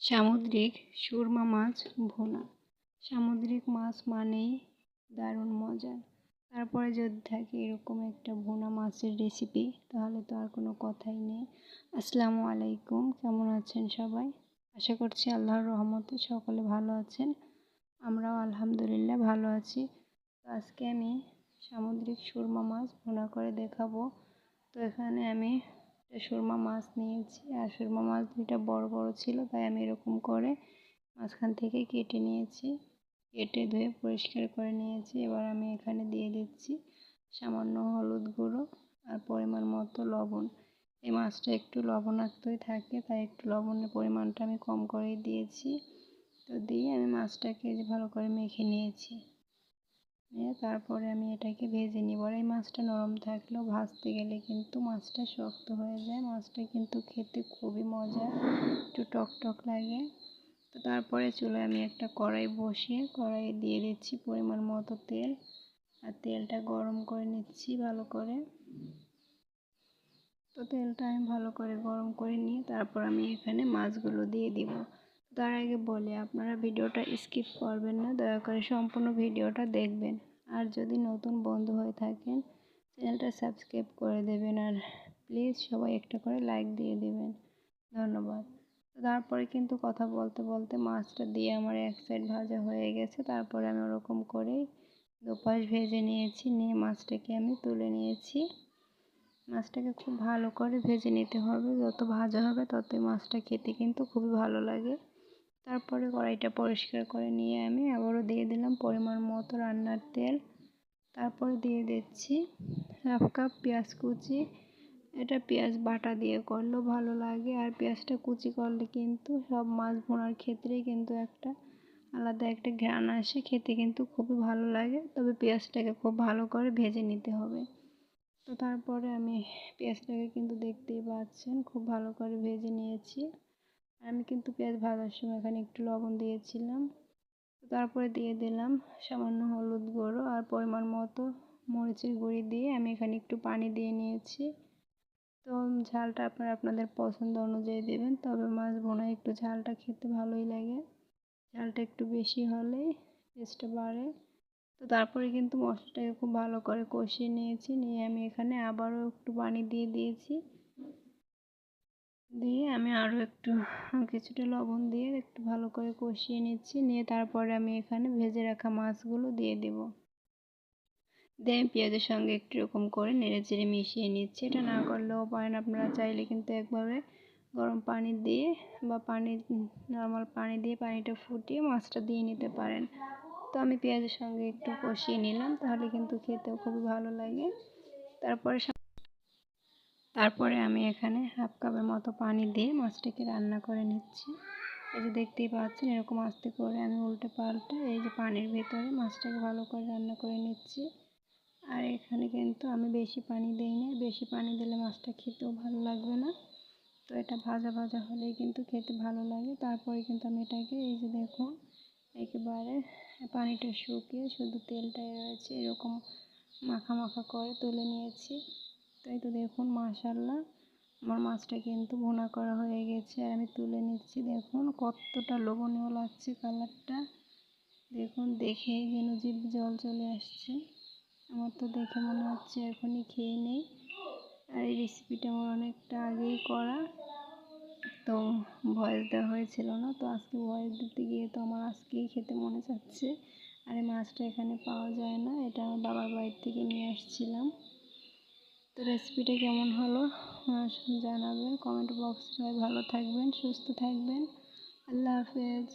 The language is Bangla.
সামুদ্রিক সুরমা মাছ ভুনা। সামুদ্রিক মাছ মানেই দারুণ মজার তারপরে যদি থাকে এরকম একটা ভুনা মাছের রেসিপি তাহলে তো আর কোনো কথাই নেই। আসসালামু আলাইকুম, কেমন আছেন সবাই? আশা করছি আল্লাহর রহমতে সকলে ভালো আছেন। আমরাও আলহামদুলিল্লাহ ভালো আছি। তো আজকে আমি সামুদ্রিক সুরমা মাছ ভুনা করে দেখাবো। তো এখানে আমি সুরমা মাছ নিয়েছি। আর সুরমা মাছ দুইটা বড় বড় ছিল, তাই আমি এরকম করে মাঝখান থেকে কেটে নিয়েছি। কেটে ধুয়ে পরিষ্কার করে নিয়েছি। এবার আমি এখানে দিয়ে দিচ্ছি সামান্য হলুদ গুঁড়ো আর পরিমাণ মতো লবণ। এই মাছটা একটু লবণাক্তই থাকে, তাই একটু লবণের পরিমাণটা আমি কম করেই দিয়েছি। তো দিয়ে আমি মাছটাকে ভালো করে মেখে নিয়েছি। নিয়ে তারপরে আমি এটাকে ভেজে নিব আর এই মাছটা নরম থাকলেও ভাজতে গেলে কিন্তু মাছটা শক্ত হয়ে যায়। মাছটা কিন্তু খেতে খুবই মজা, একটু টক টক লাগে। তো তারপরে চুলায় আমি একটা কড়াই বসিয়ে, কড়াইয়ে দিয়ে দিচ্ছি পরিমাণ মতো তেল। আর তেলটা গরম করে নিচ্ছি ভালো করে। তো তেলটা আমি ভালো করে গরম করে নিয়ে তারপর আমি এখানে মাছগুলো দিয়ে দিব। তার আগে বলি, আপনারা ভিডিওটা স্কিপ করবেন না, দয়া করে সম্পূর্ণ ভিডিওটা দেখবেন। আর যদি নতুন বন্ধু হয়ে থাকেন, চ্যানেলটা সাবস্ক্রাইব করে দেবেন আর প্লিজ সবাই একটা করে লাইক দিয়ে দেবেন। ধন্যবাদ। তারপরে কিন্তু কথা বলতে বলতে মাছটা দিয়ে আমার এক সাইড ভাজা হয়ে গেছে, তারপরে আমি ওরকম করেই দুপাশ ভেজে নিয়েছি, নিয়ে মাছটাকে আমি তুলে নিয়েছি। মাছটাকে খুব ভালো করে ভেজে নিতে হবে, যত ভাজা হবে ততই মাছটা খেতে কিন্তু খুবই ভালো লাগে। তারপরে কড়াইটা পরিষ্কার করে নিয়ে আমি আবারও দিয়ে দিলাম পরিমাণ মতো রান্নার তেল। তারপরে দিয়ে দিচ্ছি হাফ কাপ পেঁয়াজ কুচি। এটা পেঁয়াজ বাটা দিয়ে করলেও ভালো লাগে আর পেঁয়াজটা কুচি করলে কিন্তু সব মাছ ভোনার ক্ষেত্রেই কিন্তু একটা আলাদা একটা ঘ্রাণ আসে, খেতে কিন্তু খুবই ভালো লাগে। তবে পেঁয়াজটাকে খুব ভালো করে ভেজে নিতে হবে। তো তারপরে আমি পেঁয়াজটাকে কিন্তু দেখতেই পাচ্ছেন, খুব ভালো করে ভেজে নিয়েছি। আমি কিন্তু পেঁয়াজ ভাজার সময় এখানে একটু লবণ দিয়েছিলাম। তারপরে দিয়ে দিলাম সামান্য হলুদ গুঁড়ো আর পরিমাণ মতো মরিচের গুঁড়ি দিয়ে আমি এখানে একটু পানি দিয়ে নিয়েছি। তো ঝালটা আপনারা আপনাদের পছন্দ অনুযায়ী দেবেন, তবে মাছ বোনায় একটু ঝালটা খেতে ভালোই লাগে। ঝালটা একটু বেশি হলে টেস্টটা বাড়ে। তো তারপরে কিন্তু মশলাটাকে খুব ভালো করে কষিয়ে নিয়েছি, নিয়ে আমি এখানে আবারও একটু পানি দিয়ে দিয়েছি। দিয়ে আমি আরও একটু, কিছুটা লবণ দিয়ে একটু ভালো করে কষিয়ে নিচ্ছি। নিয়ে তারপরে আমি এখানে ভেজে রাখা মাছগুলো দিয়ে দেব। দিয়ে আমি পেঁয়াজের সঙ্গে একটু এরকম করে নেড়ে চেড়ে মিশিয়ে নিচ্ছি। এটা না করলেও পারেন আপনারা চাইলে, কিন্তু একবারে গরম পানি দিয়ে বা পানি, নর্মাল পানি দিয়ে পানিটা ফুটিয়ে মাছটা দিয়ে নিতে পারেন। তো আমি পেঁয়াজের সঙ্গে একটু কষিয়ে নিলাম, তাহলে কিন্তু খেতেও খুবই ভালো লাগে। তারপরে তারপরে আমি এখানে হাফ কাপের মতো পানি দিয়ে মাছটাকে রান্না করে নিচ্ছি। এই যে দেখতেই পাচ্ছেন, এরকম আস্তে করে আমি উল্টে পাল্টে এই যে পানির ভিতরে মাছটাকে ভালো করে রান্না করে নিচ্ছি। আর এখানে কিন্তু আমি বেশি পানি দিই না বেশি পানি দিলে মাছটা খেতেও ভালো লাগবে না। তো এটা ভাজা ভাজা হলেই কিন্তু খেতে ভালো লাগে। তারপরে কিন্তু আমি এটাকে এই যে দেখুন, একেবারে পানিটা শুকিয়ে শুধু তেলটাই রয়েছে, এরকম মাখা মাখা করে তুলে নিয়েছি। তাই তো দেখুন মাশাল্লাহ আমার মাছটা কিন্তু ভুনা করা হয়ে গেছে আর আমি তুলে নিচ্ছি। দেখুন কতটা লোভনীয় লাগছে কালারটা। দেখুন দেখেই যেন জীব জল চলে আসছে। আমার তো দেখে মনে হচ্ছে এখনই খেয়ে নেই। আর এই রেসিপিটা আমার অনেকটা আগেই করা। তো ভয়েস দেওয়া হয়েছিল না, তো আজকে ভয়েস দিতে গিয়ে তো আমার আজকেই খেতে মনে চাচ্ছে। আর এই মাছটা এখানে পাওয়া যায় না, এটা আমার বাবার বাড়ির থেকে নিয়ে আসছিলাম। তো রেসিপিটা কেমন হলো? জানাবেন কমেন্ট বক্সে ভালো থাকবেন সুস্থ থাকবেন। আল্লাহ হাফেজ।